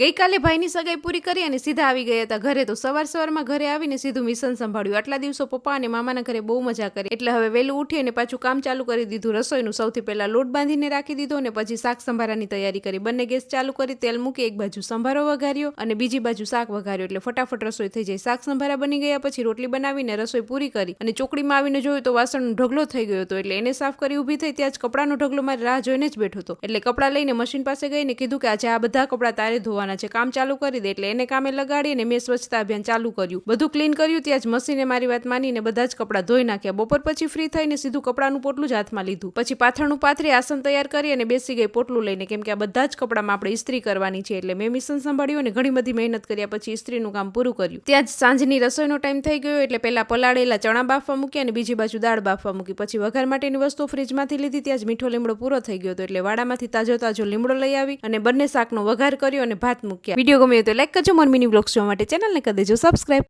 ગઈકાલે ભાઈની સગાઈ પૂરી કરી અને સીધા આવી ગયા હતા ઘરે. તો સવાર સવારમાં ઘરે આવીને સીધું મિશન સંભાળ્યું. આટલા દિવસો પપ્પા અને મામાના ઘરે બહુ મજા કરી. એટલે હવે વહેલું ઉઠી અને પાછું કામ ચાલુ કરી દીધું. રસોઈનું સૌથી પહેલા લોટ બાંધીને રાખી દીધો અને પછી શાક સંભારાની તૈયારી કરી. બંને ગેસ ચાલુ કરી, તેલ મૂકી એક બાજુ સંભારો વઘાર્યો અને બીજી બાજુ શાક વઘાર્યો. એટલે ફટાફટ રસોઈ થઈ જાય. શાક સંભારા બની ગયા પછી રોટલી બનાવીને રસોઈ પૂરી કરી અને ચોકડીમાં આવીને જોયું તો વાસણનો ઢગલો થઈ ગયો હતો. એટલે એને સાફ કરી ઊભી થઈ ત્યાં જ કપડાનો ઢગલો મારી રાહ જોઈને જ બેઠો હતો. એટલે કપડાં લઈને મશીન પાસે ગઈને કીધું કે આજે આ બધા કપડાં તારે ધોવાના છે. કામ ચાલુ કરી દે એટલે એને કામે લગાડી અને મેં સ્વચ્છતા અભિયાન ચાલુ કર્યું. બધું ક્લીન કર્યું ત્યાં જ મશીને મારી વાત માનીને બધા જ કપડાં ધોઈ નાખ્યા. બપોર પછી ફ્રી થઈને સીધું કપડાનું પોટલું જ હાથમાં લીધું. પછી પાથરણું પાથરી આસન તૈયાર કરી અને બેસી ગઈ પોટલું લઈને, કેમ કે આ બધા જ કપડામાં આપણે ઇસ્ત્રી કરવાની છે. એટલે મેં મિશન સંભાળ્યું અને ઘણી બધી મહેનત કર્યા પછી ઇસ્ત્રીનું કામ પૂરું કર્યું. ત્યાં જ સાંજની રસોઈનો ટાઈમ થઈ ગયો એટલે પહેલા પલાળેલા ચણા બાફવા મૂક્યા અને બીજી બાજુ દાળ બાફવા મૂકી. પછી વઘાર માટેની વસ્તુ ફ્રીજમાંથી લીધી, ત્યાં જ મીઠો લીમડો પૂરો થઈ ગયો હતો. એટલે વાડામાંથી તાજો તાજો લીમડો લઈ આવી અને બંને શાકનો વઘાર કર્યો અને ભાત મૂક્યા. વીડિયો ગમ્યો તો લાઈક કરજો. મોર મિની બ્લોગ્સ જોવા માટે ચેનલને કરી દેજો. સબસ્ક્રાઈબ